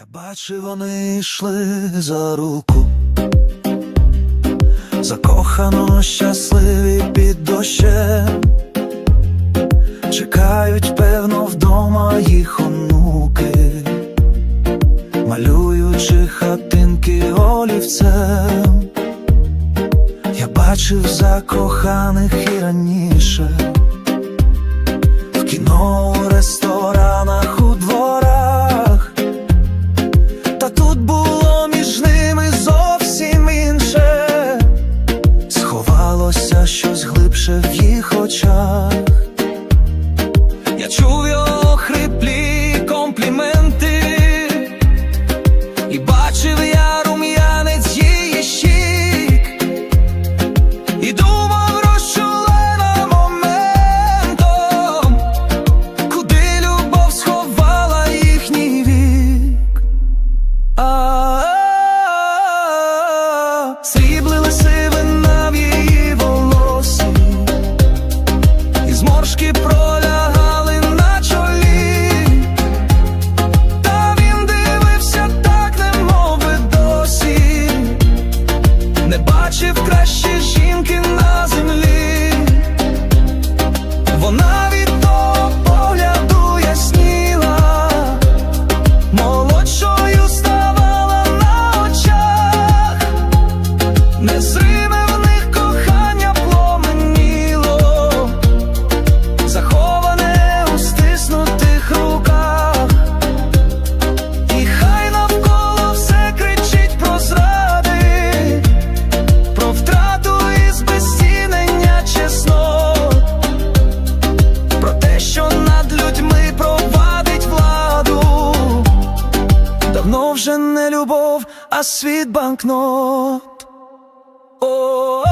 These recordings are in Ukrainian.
Я бачив, вони йшли за руку, закохано щасливі під дощем, чекають, певно, вдома їх онуки, малюючи хатинки олівцем. Я бачив закоханих і раніше, в кіно, незриме в них кохання пломеніло, заховане у стиснутих руках, і хай навколо все кричить про зради, про втрату і збезцінення чеснот. Про те, що над людьми провадить владу, давно вже не любов, а світ банкнот. Про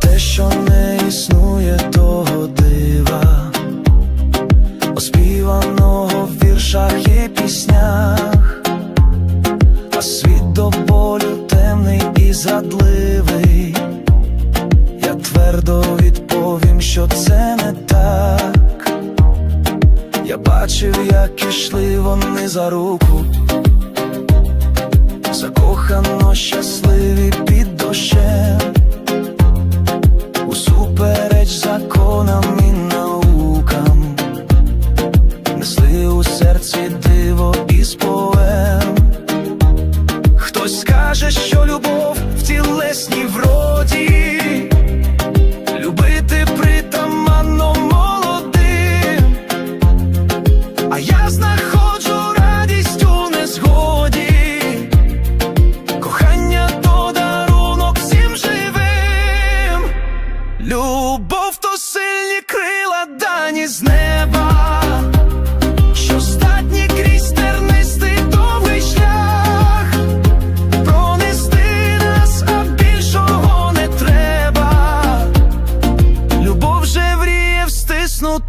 те, що не існує того дива, оспіваного в віршах і піснях, а світ до болю темний і задливий. Я твердо відповім, що це не так. Я бачив, як ішли вони за руку, закохано щасливі під дощем, усупереч законам і наукам, несли у серці диво із поем. Хтось скаже, що любов в тілесній вроді,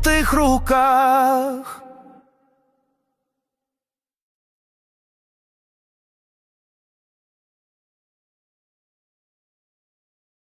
Стиснутих руках.